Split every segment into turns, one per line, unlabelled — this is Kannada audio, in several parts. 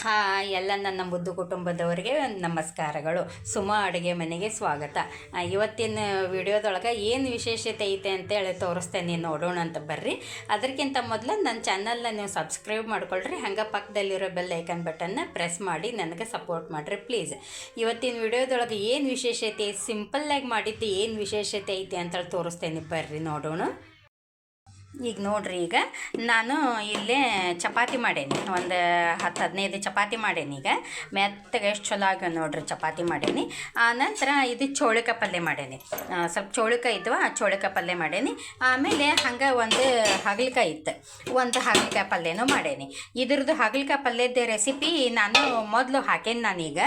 ಹಾಯ್, ಎಲ್ಲ ನನ್ನ ಮುದ್ದು ಕುಟುಂಬದವರಿಗೆ ನಮಸ್ಕಾರಗಳು. ಸುಮಾ ಅಡುಗೆ ಮನೆಗೆ ಸ್ವಾಗತ. ಇವತ್ತಿನ ವಿಡಿಯೋದೊಳಗೆ ಏನು ವಿಶೇಷತೆ ಐತೆ ಅಂತೇಳಿ ತೋರಿಸ್ತೇನೆ, ನೋಡೋಣ ಅಂತ ಬರ್ರಿ. ಅದಕ್ಕಿಂತ ಮೊದಲು ನನ್ನ ಚಾನಲ್ನ ನೀವು ಸಬ್ಸ್ಕ್ರೈಬ್ ಮಾಡ್ಕೊಳ್ರಿ. ಹಂಗೆ ಪಕ್ಕದಲ್ಲಿರೋ ಬೆಲ್ ಐಕನ್ ಬಟನ್ನ ಪ್ರೆಸ್ ಮಾಡಿ ನನಗೆ ಸಪೋರ್ಟ್ ಮಾಡಿರಿ ಪ್ಲೀಸ್. ಇವತ್ತಿನ ವಿಡಿಯೋದೊಳಗೆ ಏನು ವಿಶೇಷತೆ, ಸಿಂಪಲ್ಲಾಗಿ ಮಾಡಿದ್ದು ಏನು ವಿಶೇಷತೆ ಐತೆ ಅಂತೇಳಿ ತೋರಿಸ್ತೇನೆ, ಬರ್ರಿ ನೋಡೋಣ. ಈಗ ನೋಡ್ರಿ ಈಗ ನಾನು ಇಲ್ಲೇ ಚಪಾತಿ ಮಾಡೇನಿ. ಒಂದು ಹತ್ತು ಹದಿನೈದು ಚಪಾತಿ ಮಾಡೇನಿ ಈಗ. ಮೆತ್ತಗೆ ಎಷ್ಟು ಚಲೋ ಆಗ್ಯಾವ ನೋಡ್ರಿ ಚಪಾತಿ ಮಾಡೇನಿ. ನಂತರ ಇದು ಚೋಳಿಕ ಪಲ್ಯ ಮಾಡೇನಿ. ಸ್ವಲ್ಪ ಚೋಳಿಕ ಇದ್ವ ಆ ಚೋಳಿಕ ಪಲ್ಯ ಮಾಡೇನಿ. ಆಮೇಲೆ ಹಂಗೆ ಒಂದು ಹಾಗಲಕಾಯಿ ಇತ್ತು. ಒಂದು ಹಾಗಲಕಾಯಿ ಪಲ್ಯನೂ ಮಾಡೇನಿ. ಇದ್ರದ್ದು ಹಾಗಲಕಾಯಿ ಪಲ್ಯದ ರೆಸಿಪಿ ನಾನು ಮೊದಲು ಹಾಕೇನಿ ನಾನೀಗ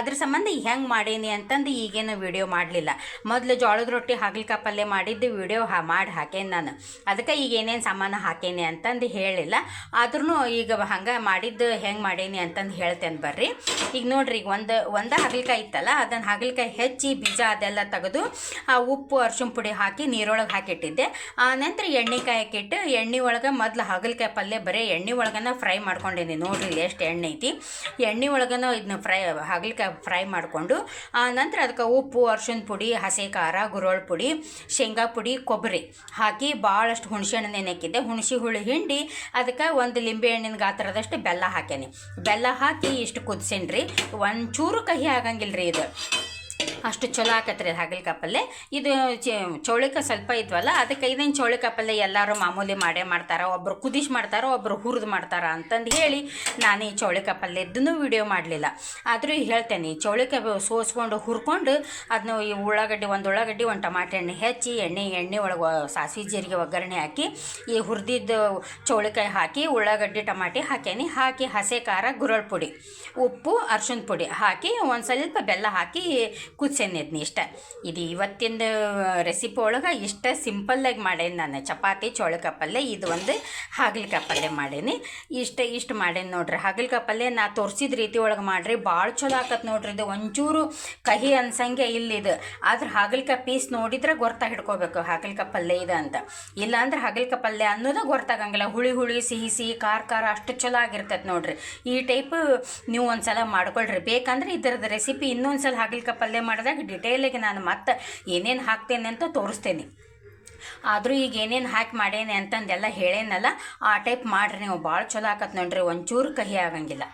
ಅದ್ರ ಸಂಬಂಧ ಹೆಂಗೆ ಮಾಡೇನಿ ಅಂತಂದು ಈಗೇನು ವಿಡಿಯೋ ಮಾಡಲಿಲ್ಲ. ಮೊದಲು ಜೋಳದ ರೊಟ್ಟಿ ಹಾಗಲಕಾಯಿ ಪಲ್ಯ ಮಾಡಿದ್ದು ವಿಡಿಯೋ ಮಾಡಿ ಹಾಕೇನಿ ನಾನು. ಅದಕ್ಕೆ ಈಗ ಏನೇನು ಸಾಮಾನು ಹಾಕೇನಿ ಅಂತಂದು ಹೇಳಿಲ್ಲ. ಆದ್ರೂ ಈಗ ಹಂಗೆ ಮಾಡಿದ್ದು ಹೆಂಗೆ ಮಾಡೇನಿ ಅಂತಂದು ಹೇಳ್ತೇನೆ ಬರ್ರಿ. ಈಗ ನೋಡ್ರಿ ಈಗ ಒಂದು ಒಂದು ಹಾಗಲಕಾಯಿ ಇತ್ತಲ್ಲ ಅದನ್ನು ಹಾಗಲಕಾಯಿ ಹೆಚ್ಚಿ ಬೀಜ ಅದೆಲ್ಲ ತೆಗೆದು, ಆ ಉಪ್ಪು, ಅರ್ಶಿಣ ಪುಡಿ ಹಾಕಿ ನೀರೊಳಗೆ ಹಾಕಿಟ್ಟಿದ್ದೆ. ಆ ನಂತರ ಎಣ್ಣೆ ಹಾಕಿಟ್ಟು ಎಣ್ಣೆ ಒಳಗೆ ಮೊದಲು ಹಾಗಲಕಾಯಿ ಪಲ್ಯ ಬರೀ ಎಣ್ಣೆ ಒಳಗನ ಫ್ರೈ ಮಾಡ್ಕೊಂಡೇನಿ. ನೋಡ್ರಿ ಎಷ್ಟು ಎಣ್ಣೆ ಐತಿ. ಎಣ್ಣೆ ಒಳಗನ ಇದನ್ನ ಫ್ರೈ, ಹಾಗಲಕಾಯಿ ಫ್ರೈ ಮಾಡಿಕೊಂಡು, ಆ ನಂತರ ಅದಕ್ಕೆ ಉಪ್ಪು ಅರ್ಶಿನ ಪುಡಿ, ಹಸಿ ಖಾರ ಗುರೋಳ್ ಪುಡಿ, ಶೇಂಗಾ ಪುಡಿ, ಕೊಬ್ಬರಿ ಹಾಕಿ ಭಾಳಷ್ಟು ಹುಣಸೆ ಹಣ್ಣು ನೆನೆಕಿದ್ದೆ, ಹುಣಸಿ ಹುಳಿ ಹಿಂಡಿ, ಅದಕ್ಕೆ ಒಂದು ಲಿಂಬೆ ಹಣ್ಣಿನ ಗಾತ್ರದಷ್ಟು ಬೆಲ್ಲ ಹಾಕೇನಿ ಬೆಲ್ಲ ಹಾಕಿ ಇಷ್ಟು ಕುದಿಸೇನಿ ರೀ ಒಂಚೂರು ಕಹಿ ಆಗಂಗಿಲ್ಲ ರೀ ಇದು. ಅಷ್ಟು ಚಲೋ ಆಕತ್ರಿ ಅದು ಹಾಗಲಕಾಯಿ ಇದು ಚೌಳಿಕ ಸ್ವಲ್ಪ ಇದ್ವಲ್ಲ ಅದಕ್ಕೆ ಇದನ್ನು ಚೌಳಿಕಾಯಿ ಪಲ್ಯ ಎಲ್ಲರೂ ಮಾಮೂಲಿ ಮಾಡೇ ಮಾಡ್ತಾರೆ. ಒಬ್ಬರು ಕುದಿಸಿ ಮಾಡ್ತಾರೆ ಒಬ್ಬರು ಹುರಿದು ಮಾಡ್ತಾರೆ ಅಂತಂದು ಹೇಳಿ ನಾನು ಈ ಚೌಳಿಕಾಯಿ ಪಲ್ಯದ್ದನ್ನು ವಿಡಿಯೋ ಮಾಡಲಿಲ್ಲ. ಆದರೂ ಹೇಳ್ತೇನೆ, ಈ ಚೌಳಿಕಾಯಿ ಸೋಸ್ಕೊಂಡು ಹುರ್ಕೊಂಡು ಅದನ್ನ ಈ ಉಳ್ಳಾಗಡ್ಡಿ, ಒಂದು ಉಳ್ಳಾಗಡ್ಡಿ, ಒಂದು ಟಮಾಟೆ ಎಣ್ಣೆ ಹೆಚ್ಚಿ, ಎಣ್ಣೆ ಎಣ್ಣೆ ಒಳಗೆ ಸಾಸಿವೆ ಜೀರಿಗೆ ಒಗ್ಗರಣೆ ಹಾಕಿ, ಈ ಹುರಿದಿದ್ದು ಚೌಳಿಕಾಯಿ ಹಾಕಿ, ಉಳ್ಳಾಗಡ್ಡಿ, ಟಮಾಟೆ ಹಾಕೇನಿ ಹಾಕಿ ಹಸೆ ಖಾರ, ಗುರಳ್ ಪುಡಿ, ಉಪ್ಪು ಅರ್ಶಿನ ಪುಡಿ ಹಾಕಿ, ಒಂದು ಸ್ವಲ್ಪ ಬೆಲ್ಲ ಹಾಕಿ ಕುದಿಸೇನಿ ಅದನ್ನ ಇಷ್ಟ ಇದು ಇವತ್ತಿನ ರೆಸಿಪಿ ಒಳಗೆ ಇಷ್ಟ ಸಿಂಪಲ್ಲಾಗಿ ಮಾಡೇನಿ ನಾನು. ಚಪಾತಿ ಚೋಳಕ ಪಲ್ಯ ಇದು ಒಂದು ಹಾಗಲಕಾಯಿ ಪಲ್ಯ ಮಾಡೇನಿ. ಇಷ್ಟ, ಇಷ್ಟು ಮಾಡೇನಿ ನೋಡ್ರಿ. ಹಾಗಲಕಾಯಿ ಪಲ್ಯ ನಾ ತೋರಿಸಿದ ರೀತಿ ಒಳಗೆ ಮಾಡ್ರಿ. ಭಾಳ ಚಲೋ ಆಕತ್ ನೋಡ್ರಿ ಇದು. ಒಂಚೂರು ಕಹಿ ಅನ್ಸಂಗೆ ಇಲ್ಲಿದು ಆದ್ರೆ ಹಾಗಲಕಾಯಿ ಪೀಸ್ ನೋಡಿದ್ರೆ ಗೊರ್ತಾ ಹಿಡ್ಕೋಬೇಕು. ಹಾಗಲಕಾಯಿ ಪಲ್ಯ ಇದೆ ಅಂತ. ಇಲ್ಲಾಂದ್ರೆ ಹಾಗಲಕಾಯಿ ಪಲ್ಯ ಅನ್ನೋದು ಗೊತ್ತಾಗಂಗಿಲ್ಲ ಹುಳಿ ಹುಳಿ, ಸಿಹಿ ಸಿಹಿ, ಖಾರ ಖಾರ ಅಷ್ಟು ಚಲೋ ಆಗಿರ್ತೈತೆ ನೋಡ್ರಿ. ಈ ಟೈಪ್ ನೀವು ಒಂದ್ಸಲ ಮಾಡ್ಕೊಳ್ರಿ. ಬೇಕಂದ್ರೆ ಇದರದ ರೆಸಿಪಿ ಇನ್ನೊಂದ್ಸಲ ಹಾಗಲಕಾಯಿ ಪಲ್ಯ ಮಾಡಿದಾಗ ಡಿಟೇಲಾಗಿ ನಾನು ಮತ್ತೆ ಏನೇನು ಹಾಕ್ತೇನೆ ಅಂತ ತೋರಿಸ್ತೇನೆ. ಆದರೂ ಈಗ ಏನೇನು ಹಾಕಿ ಮಾಡೇನೆ ಅಂತಂದೆಲ್ಲ ಹೇಳೇನಲ್ಲ, ಆ ಟೈಪ್ ಮಾಡಿರಿ ನೀವು. ಭಾಳ ಚಲೋ ಆಕತ್ ನೋಡ್ರಿ. ಒಂಚೂರು ಕಹಿ ಆಗಂಗಿಲ್ಲ.